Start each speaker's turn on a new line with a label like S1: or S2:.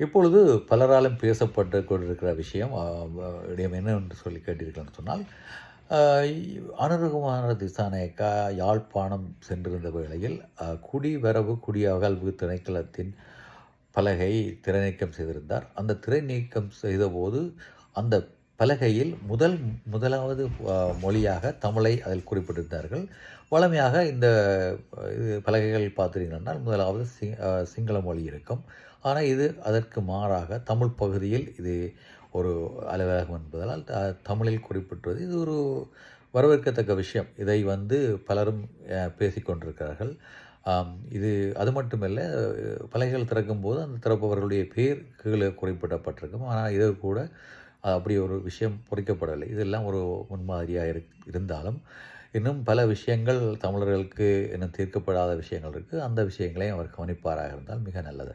S1: இப்பொழுது பலராலும் பேசப்பட்டு கொண்டிருக்கிற விஷயம் இடையே என்ன என்று என்னவென்று சொல்லி கேட்டீர்கள்னு சொன்னால் அனுரகுமான அனுரகுமார திசாநாயக்கா யாழ்ப்பாணம் சென்றிருந்த வேளையில் குடிவரவு குடிவரவு குடியகல்வு திணைக்களத்தின் பலகை திரைநீக்கம் செய்திருந்தார். அந்த திரைநீக்கம் செய்தபோது அந்த பலகையில் முதல் முதலாவது மொழியாக தமிழை அதில் குறிப்பிட்டிருந்தார்கள். வழமையாக இந்த இது பலகைகள் பார்த்தீங்கன்னா முதலாவது சி சிங்கள மொழி இருக்கும். ஆனால் இது அதற்கு மாறாக தமிழ் பகுதியில் இது ஒரு அலுவலகம் என்பதால் த- தமிழில் குறிப்பிட்டுவது இது ஒரு வரவேற்கத்தக்க விஷயம். இதை வந்து பலரும் பேசிக்கொண்டிருக்கிறார்கள் இது அது மட்டுமல்ல பலகைகள் திறக்கும்போது அந்த திறப்பவர்களுடைய பேர் கீழே குறிப்பிடப்பட்டிருக்கும். ஆனால் இது கூட அப்படி ஒரு விஷயம் பொறிக்கப்படவில்லை இதெல்லாம் ஒரு முன்மாதிரியாக இரு இருந்தாலும் இன்னும் பல விஷயங்கள் தமிழர்களுக்கு இன்னும் தீர்க்கப்படாத விஷயங்கள் இருக்குது அந்த விஷயங்களையும் அவர் கவனிப்பாராக இருந்தால் மிக நல்லது.